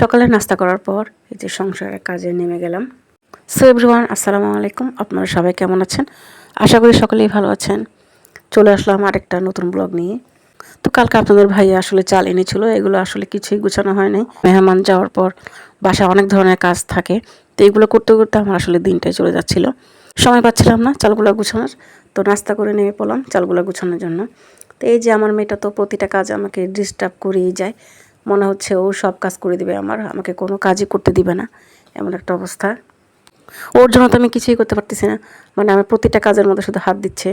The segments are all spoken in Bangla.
সকালে নাস্তা করার পর এই যে সংসারের কাজে নেমে গেলাম। সো এভরিওয়ান আসসালামু আলাইকুম। আপনারা সবাই কেমন আছেন? আশা করি সকলেই ভালো আছেন। চলে আসলাম আরেকটা নতুন ব্লগ নিয়ে। তো কালকে আপনাদের ভাই আসলে চাল এনেছিল, এগুলো আসলে কিছুই গুছানো হয় নাই। মেহমান যাওয়ার পর বাসায় অনেক ধরনের কাজ থাকে, তো এগুলো করতে করতে আমার আসলে দিনটাই চলে যাচ্ছিল। সময় পাচ্ছিলাম না চালগুলো গুছানোর, তো নাস্তা করে নেমে পড়লাম চালগুলো গুছানোর জন্য। তো এই যে আমার মেয়েটা তো প্রতিটা কাজ আমাকে ডিস্টার্ব করেই যায়। মনে হচ্ছে ও সব কাজ করে দিবে আমার, আমাকে কোনো কাজই করতে দিবে না, এমন একটা অবস্থা। ওর জন্য তো আমি কিছুই করতে পারতেছি না। মানে আমার প্রতিটা কাজের মধ্যে শুধু হাত দিচ্ছে।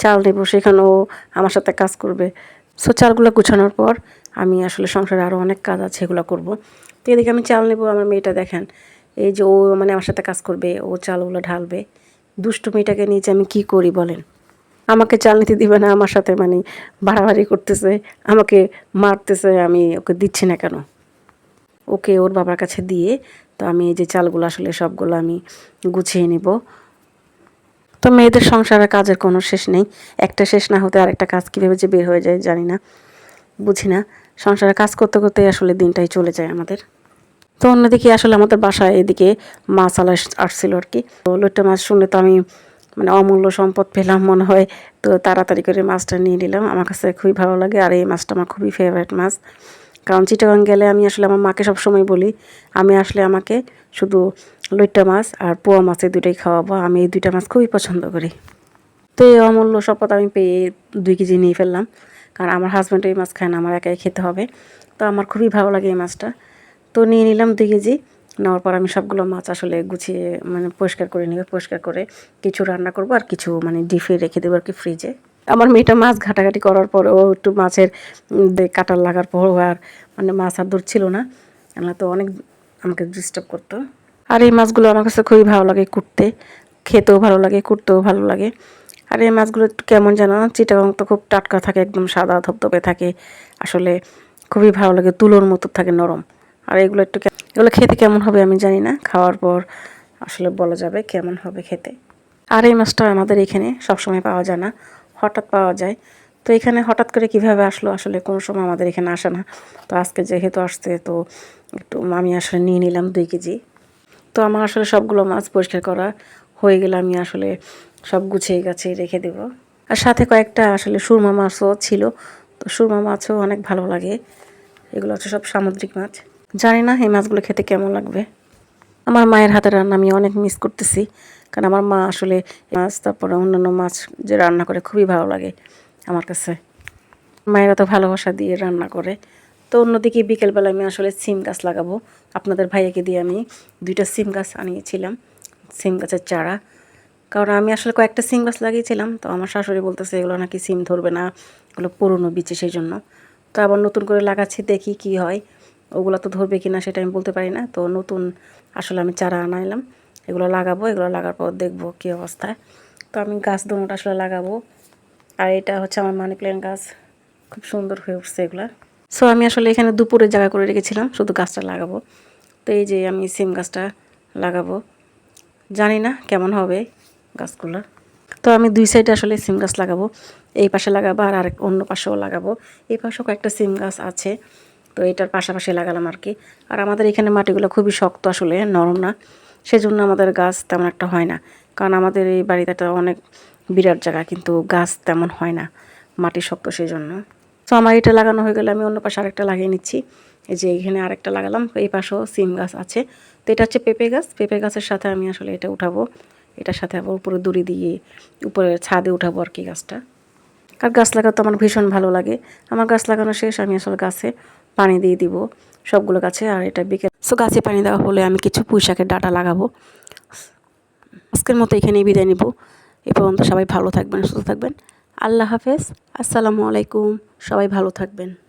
চাল নেব, সেখানে ও আমার সাথে কাজ করবে। সো চালগুলো গুছানোর পর আমি আসলে সংসারে আরও অনেক কাজ আছে, এগুলো করব। তো এদিকে আমি চাল নেব, আমার মেয়েটা দেখেন। এই যে ও মানে আমার সাথে কাজ করবে, ও চালগুলো ঢালবে। দুষ্টু মেয়েটাকে নিয়ে যে আমি কী করি বলেন? আমাকে চাল নিতে দিবে না, আমার সাথে মানে বাড়াবাড়ি করতেছে, আমাকে মারতেছে, আমি ওকে দিচ্ছি না কেন? ওকে ওর বাবার কাছে দিয়ে তো আমি এই যে চালগুলো আসলে সবগুলো আমি গুছিয়ে নিব। তো মেয়েদের সংসারে কাজের কোনো শেষ নেই। একটা শেষ না হতে আরেকটা কাজ কীভাবে যে বের হয়ে যায় জানি না। বুঝি না, সংসারে কাজ করতে করতে আসলে দিনটাই চলে যায় আমাদের। তো অন্যদিকে আসলে আমাদের বাসায় এদিকে মাছ আলা আসছিল আর কি। তো লোট্টা মাছ শুনে তো আমি মানে অমূল্য সম্পদ পেলাম মনে হয়। তো তাড়াতাড়ি করে মাছটা নিয়ে নিলাম। আমার কাছে খুবই ভালো লাগে আর এই মাছটা আমার খুবই ফেভারিট মাছ। কারণ চিটাগাং গেলে আমি আসলে আমার মাকে সবসময় বলি, আমি আসলে আমাকে শুধু লইট্টা মাছ আর পোয়া মাছ এই দুটাই খাওয়াবো। আমি এই দুইটা মাছ খুবই পছন্দ করি। তো এই অমূল্য সম্পদ আমি পেয়ে দুই কেজি নিয়ে ফেললাম। কারণ আমার হাজব্যান্ড এই মাছ খায় না, আমার একাই খেতে হবে। তো আমার খুবই ভালো লাগে এই মাছটা। তো নিয়ে নিলাম দুই কেজি। নেওয়ার পর আমি সবগুলো মাছ আসলে গুছিয়ে মানে পরিষ্কার করে নিবে পরিষ্কার করে কিছু রান্না করব আর কিছু মানে ডিপে রেখে দেবো আর কি ফ্রিজে আমার মেয়েটা মাছ ঘাটাঘাটি করার পর ও একটু মাছের কাটার লাগার পর আর মানে মাছ আর ধরছিল না। আমরা তো অনেক আমাকে ডিস্টার্ব করতো। আর এই মাছগুলো আমার কাছে খুবই ভালো লাগে কুটতে। খেতেও ভালো লাগে, কুটতেও ভালো লাগে। আর এই মাছগুলো একটু কেমন যেন, চিটাগং তো খুব টাটকা থাকে, একদম সাদা ধপধপে থাকে। আসলে খুবই ভালো লাগে, তুলোর মতো থাকে, নরম। আর এগুলো একটু এগুলো খেতে কেমন হবে আমি জানি না। খাওয়ার পর আসলে বলা যাবে কেমন হবে খেতে। আর এই মাছটা আমাদের এখানে সবসময় পাওয়া যায় না। হঠাৎ পাওয়া যায়। তো এখানে হঠাৎ করে কীভাবে আসলো আসলে কোনো সময় আমাদের এখানে আসে না। তো আজকে যেহেতু আসছে, তো একটু আমি আসলে নিয়ে নিলাম দুই কেজি। তো আমার আসলে সবগুলো মাছ পরিষ্কার করা হয়ে গেলে আমি আসলে সব গুছিয়ে গেছে রেখে দেব। আর সাথে কয়েকটা আসলে সুরমা মাছও ছিল। তো সুরমা মাছও অনেক ভালো লাগে। এগুলো হচ্ছে সব সামুদ্রিক মাছ। জানি না এই মাছগুলো খেতে কেমন লাগবে। আমার মায়ের হাতে রান্না আমি অনেক মিস করতেছি, কারণ আমার মা আসলে মাছ, তারপরে অন্যান্য মাছ যে রান্না করে খুবই ভালো লাগে আমার কাছে। মায়েরা তো ভালোবাসা দিয়ে রান্না করে। তো অন্যদিকে বিকেলবেলা আমি আসলে সিম গাছ লাগাবো। আপনাদের ভাইয়াকে দিয়ে আমি দুইটা সিম গাছ আনিয়েছিলাম, সিম গাছের চারা। কারণ আমি আসলে কয়েকটা সিম গাছ লাগিয়েছিলাম, তো আমার শাশুড়ি বলতেছে, এগুলো নাকি সিম ধরবে না, এগুলো পুরনো বিচে, সেই জন্য। তো আবার নতুন করে লাগাচ্ছি, দেখি কি হয়। ওগুলো তো ধরবে কি না সেটা আমি বলতে পারি না। তো নতুন আসলে আমি চারা আনাইলাম এগুলো লাগাবো, এগুলো লাগার পর দেখব কী অবস্থায় তো আমি গাছ দোনোটা আসলে লাগাবো। আর এটা হচ্ছে আমার মানি প্ল্যান্ট গাছ। খুব সুন্দর হয়ে উঠছে এগুলা। সো আমি আসলে এখানে দুপুরে জায়গা করে রেখেছিলাম, শুধু গাছটা লাগাবো। তো এই যে আমি সিম গাছটা লাগাবো। জানি না কেমন হবে গাছগুলো। তো আমি দুই সাইডে আসলে সিম গাছ লাগাবো। এই পাশে লাগাবো আর আরেক অন্য পাশেও লাগাবো। এই পাশেও কয়েকটা সিম গাছ আছে। তো এটার পাশাপাশি লাগালাম আর কি। আর আমাদের এখানে মাটিগুলো খুবই শক্ত আসলে, নরম না। সেজন্য আমাদের গাছ তেমন একটা হয় না। কারণ আমাদের এই বাড়িতে একটা অনেক বিরাট জায়গা, কিন্তু গাছ তেমন হয় না মাটি শক্ত সেই জন্য তো আমার এটা লাগানো হয়ে গেলে আমি অন্য পাশে আরেকটা লাগিয়ে নিচ্ছি। এই যে এখানে আরেকটা লাগালাম, এই পাশেও সিম গাছ আছে। তো এটা হচ্ছে পেঁপে গাছ। পেঁপে গাছের সাথে আমি আসলে এটা উঠাবো। এটার সাথে আবার উপরে দড়ি দিয়ে উপরে ছাদে উঠাবো আর কি গাছটা। আর গাছ লাগাতে আমার ভীষণ ভালো লাগে। আমার গাছ লাগানো শেষ, আমি আসলে গাছে পানি দিয়ে দিব সবগুলো গাছে, আর এটা বিকেল সো গাছে পানি দেওয়া হলে আমি কিছু পুঁইশাকের ডাটা লাগাবো। আজকের মতো এখানেই বিদায় নিব। এ পর্যন্ত সবাই ভালো থাকবেন, সুস্থ থাকবেন। আল্লাহ হাফেজ। আসসালামু আলাইকুম। সবাই ভালো থাকবেন।